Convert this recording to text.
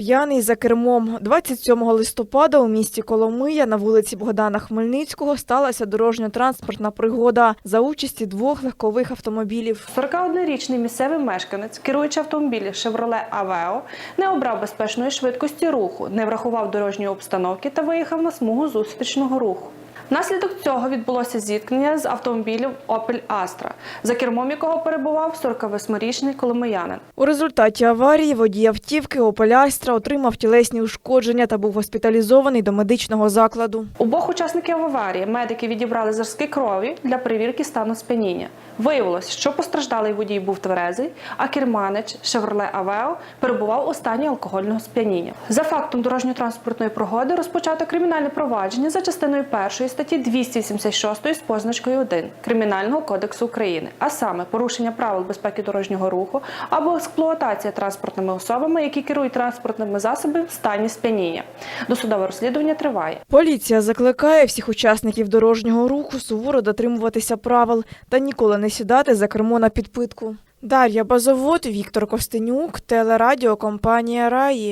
П'яний за кермом 27 листопада у місті Коломия на вулиці Богдана Хмельницького сталася дорожньо-транспортна пригода за участі двох легкових автомобілів. 41-річний місцевий мешканець, керуючи автомобілі Шевроле Авео, не обрав безпечної швидкості руху, не врахував дорожньої обстановки та виїхав на смугу зустрічного руху. Внаслідок цього відбулося зіткнення з автомобілем Opel Astra, за кермом якого перебував 48-річний коломиянин. У результаті аварії водій автівки Opel Astra отримав тілесні ушкодження та був госпіталізований до медичного закладу. Обох учасників аварії медики відібрали зразки крові для перевірки стану сп'яніння. Виявилось, що постраждалий водій був тверезий, а керманич Chevrolet Aveo перебував у стані алкогольного сп'яніння. За фактом дорожньо-транспортної пригоди розпочато кримінальне провадження за частиною першої статті 276 з позначкою 1 Кримінального кодексу України, а саме порушення правил безпеки дорожнього руху або експлуатація транспортними особами, які керують транспортними засобами в стані сп'яніння. Досудове розслідування триває. Поліція закликає всіх учасників дорожнього руху суворо дотримуватися правил та ніколи не сідати за кермо на підпитку. Дар'я Базовод, Віктор Костенюк, телерадіокомпанія Раї.